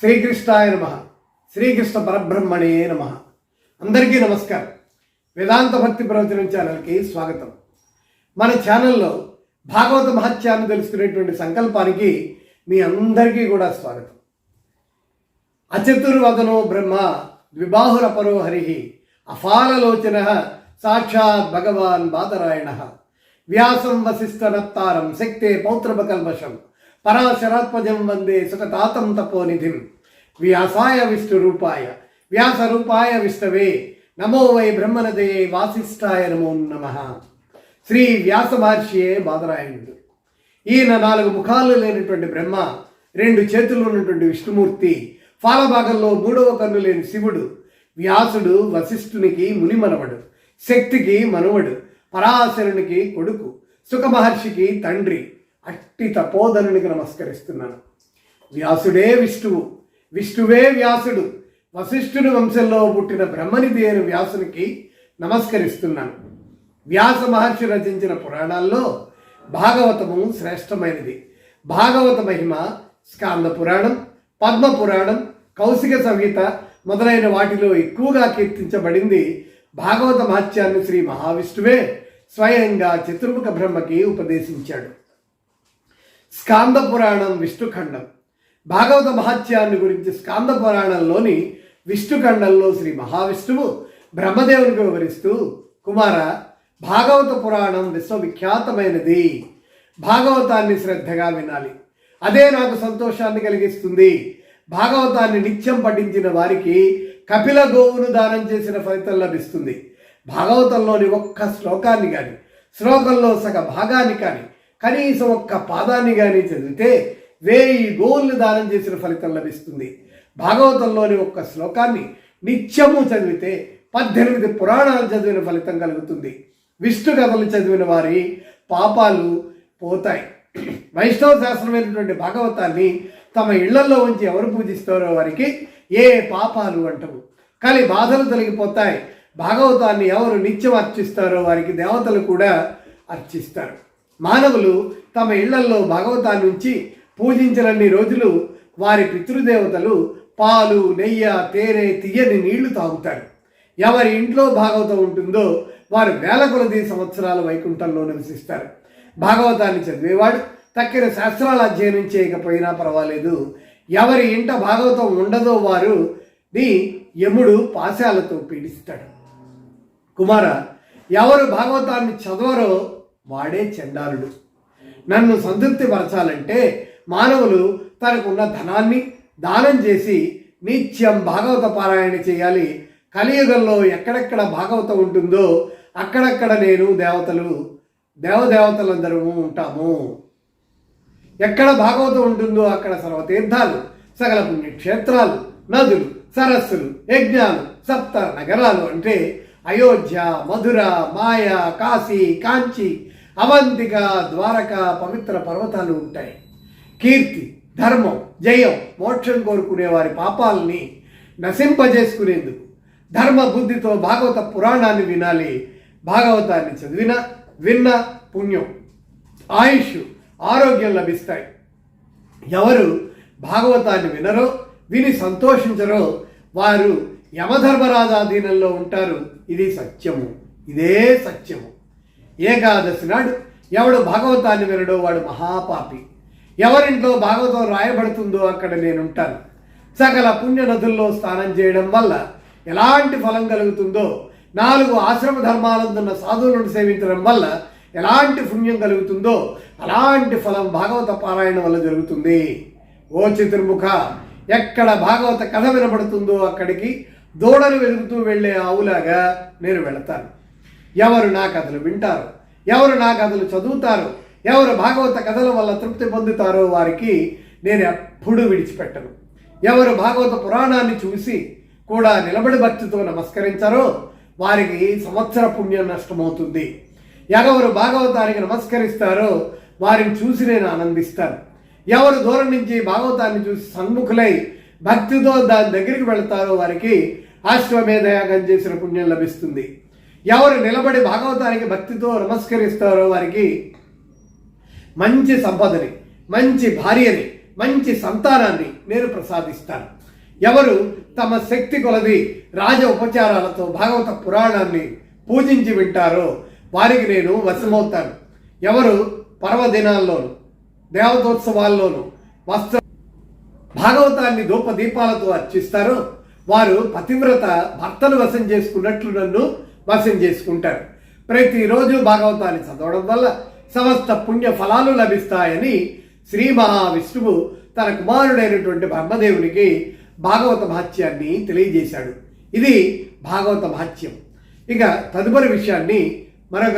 శ్రీకృష్ణాయ నమ. శ్రీకృష్ణ పరబ్రహ్మణే నమ. అందరికీ నమస్కారం. వేదాంత భక్తి ప్రవచనం ఛానల్కి స్వాగతం. మన ఛానల్లో భాగవత మహత్యాన్ని తెలుసుకునేటువంటి సంకల్పానికి మీ అందరికీ కూడా స్వాగతం. అచతుర్వదనో బ్రహ్మ ద్విబాహుర పరో హరి అఫాలలోచన సాక్షాత్ భగవాన్ బాదరాయణ. వ్యాసం వశిష్ఠనత్తారం శక్తే పౌత్రపకల్మషం పరాశరాత్మజం వందే సుఖతాతం తపోనిధిం. వ్యాసాయ విష్ణురూపాయ. వ్యాసరూపాయ విష్ణవే. నమో వై బ్రహ్మనదే వాసిష్ఠాయ నమో నమ. శ్రీ వ్యాస మహర్షియే బాదరాయణుడు ఈయన నాలుగు ముఖాలు లేనటువంటి బ్రహ్మ రెండు చేతులు ఉన్నటువంటి విష్ణుమూర్తి ఫాలభాగంలో మూడవ కన్ను లేని శివుడు వ్యాసుడు వశిష్ఠునికి మునిమనవడు శక్తికి మనవడు పరాశరునికి కొడుకు సుఖ మహర్షికి తండ్రి అట్టి తపోధనునికి నమస్కరిస్తున్నాను. వ్యాసుడే విష్ణువు విష్ణువే వ్యాసుడు వశిష్ఠుని వంశంలో పుట్టిన బ్రహ్మనిధి అయిన వ్యాసునికి నమస్కరిస్తున్నాను. వ్యాస మహర్షి రచించిన పురాణాల్లో భాగవతము శ్రేష్టమైనది. భాగవత మహిమ స్కాంద పురాణం పద్మ పురాణం కౌశిక సంహిత మొదలైన వాటిలో ఎక్కువగా కీర్తించబడింది భాగవత మహత్యాన్ని శ్రీ మహావిష్ణువే స్వయంగా చతుర్ముఖ బ్రహ్మకి ఉపదేశించాడు. స్కాంద పురాణం విష్ణుఖండం. భాగవత మహత్యాన్ని గురించి స్కాంద పురాణంలోని విష్ణుఖండంలో శ్రీ మహావిష్ణువు బ్రహ్మదేవునికి వివరిస్తూ కుమార భాగవత పురాణం విశ్వవిఖ్యాతమైనది. భాగవతాన్ని శ్రద్ధగా వినాలి. అదే నాకు సంతోషాన్ని కలిగిస్తుంది. భాగవతాన్ని నిత్యం పఠించిన వారికి కపిల గోవును దానం చేసిన ఫలితం లభిస్తుంది. భాగవతంలోని ఒక్క శ్లోకాన్ని కానీ శ్లోకంలో సగ భాగాన్ని కానీ కనీసం ఒక్క పాదాన్ని కానీ చదివితే వేయి గోళ్ళు దానం చేసిన ఫలితం లభిస్తుంది. భాగవతంలోని ఒక్క శ్లోకాన్ని నిత్యము చదివితే పద్దెనిమిది పురాణాలు చదివిన ఫలితం కలుగుతుంది. విష్ణు కథలు చదివిన వారి పాపాలు పోతాయి. వైష్ణవ శాస్త్రమైనటువంటి భాగవతాన్ని తమ ఇళ్ళలో ఉంచి ఎవరు పూజిస్తారో వారికి ఏ పాపాలు అంటవు. కానీ బాధలు తొలగిపోతాయి. భాగవతాన్ని ఎవరు నిత్యం అర్చిస్తారో వారికి దేవతలు కూడా అర్చిస్తారు. మానవులు తమ ఇళ్ళల్లో భగవతాన్ని ఉంచి పూజించినన్ని రోజులు వారి పితృదేవతలు పాలు నెయ్యి తేనె తీయని నీళ్ళు తాగుతారు. ఎవరి ఇంట్లో భాగవతం ఉంటుందో వారు వేల కొలది సంవత్సరాల వైకుంఠంలో నివసిస్తారు. భాగవతాన్ని చదివేవాడు తక్కిన శాస్త్రాలు అధ్యయనం చేయకపోయినా పర్వాలేదు. ఎవరి ఇంట భాగవతం ఉండదో వారు ని యముడు పాశాలతో పీడిస్తాడు. కుమార ఎవరు భాగవతాన్ని చదవరో వాడే చండాలుడు. నన్ను సంతృప్తి పరచాలంటే మానవులు తనకున్న ధనాన్ని దానం చేసి నిత్యం భాగవత పారాయణ చేయాలి. కలియుగంలో ఎక్కడెక్కడ భాగవతం ఉంటుందో అక్కడక్కడ నేను దేవతలు దేవదేవతలందరము ఉంటాము. ఎక్కడ భాగవతం ఉంటుందో అక్కడ సర్వతీర్థాలు సకల పుణ్యక్షేత్రాలు నదులు సరస్సులు యజ్ఞాలు సప్త నగరాలు అంటే అయోధ్య మధుర మాయ కాశీ కాంచి అవంతిక ద్వారక పవిత్ర పర్వతాలు ఉంటాయి. కీర్తి ధర్మం జయం మోక్షం కోరుకునే వారి పాపాలని నశింపజేసుకునేందుకు ధర్మ బుద్ధితో భాగవత పురాణాన్ని వినాలి. భాగవతాన్ని చదివిన విన్న పుణ్యం ఆయుష్ ఆరోగ్యం లభిస్తాయి. ఎవరు భాగవతాన్ని వినరో విని సంతోషించరో వారు యమధర్మరాజాధీనంలో ఉంటారు. ఇది సత్యము. ఇదే సత్యము. ఏకాదశి నాడు ఎవడు భాగవతాన్ని వినడో వాడు మహాపాపి. ఎవరింట్లో భాగవతం రాయబడుతుందో అక్కడ నేనుంటాను. సకల పుణ్య నదుల్లో స్నానం చేయడం వల్ల ఎలాంటి ఫలం కలుగుతుందో నాలుగు ఆశ్రమ ధర్మాలందున్న సాధువులను సేవించడం వల్ల ఎలాంటి పుణ్యం కలుగుతుందో అలాంటి ఫలం భాగవత పారాయణం వల్ల జరుగుతుంది. ఓ చతుర్ముఖ ఎక్కడ భాగవత కథ వినబడుతుందో అక్కడికి దూడలు వెతుకుతూ వెళ్ళే ఆవులాగా నేను వెళతాను. ఎవరు నా కథలు వింటారు? ఎవరు నా కథలు చదువుతారు? ఎవరు భాగవత కథల వల్ల తృప్తి పొందుతారో వారికి నేను ఎప్పుడూ విడిచిపెట్టను. ఎవరు భాగవత పురాణాన్ని చూసి కూడా నిలబడి భక్తితో నమస్కరించారో వారికి సంవత్సర పుణ్యం నష్టమవుతుంది. ఎవరు భాగవతానికి నమస్కరిస్తారో వారిని చూసి నేను ఆనందిస్తాను. ఎవరు దూరం నుంచి భాగవతాన్ని చూసి సన్ముఖులై భక్తితో దాని దగ్గరికి వెళతారో వారికి ఆశ్వమేధయాగం చేసిన పుణ్యం లభిస్తుంది. ఎవరు నిలబడి భాగవతానికి భక్తితో నమస్కరిస్తారో వారికి మంచి సంపదని మంచి భార్యని మంచి సంతానాన్ని నేను ప్రసాదిస్తాను. ఎవరు తమ శక్తి కొలది రాజ ఉపచారాలతో భాగవత పురాణాన్ని పూజించి వింటారో వారికి నేను వశమవుతాను. ఎవరు పర్వదినాల్లోను దేవతోత్సవాల్లోను వస్త్ర భాగవతాన్ని ధూప దీపాలతో అర్చిస్తారో వారు పతివ్రత భర్తను వశం చేసుకున్నట్లు నన్ను వశం చేసుకుంటారు. ప్రతిరోజు భాగవతాన్ని చదవడం వల్ల సమస్త పుణ్య ఫలాలు లభిస్తాయని శ్రీ మహావిష్ణువు తన కుమారుడైనటువంటి బ్రహ్మదేవునికి భాగవత మహత్యాన్ని తెలియజేశాడు. ఇది భాగవత మహత్యం. ఇక తదుపరి విషయాన్ని మరొక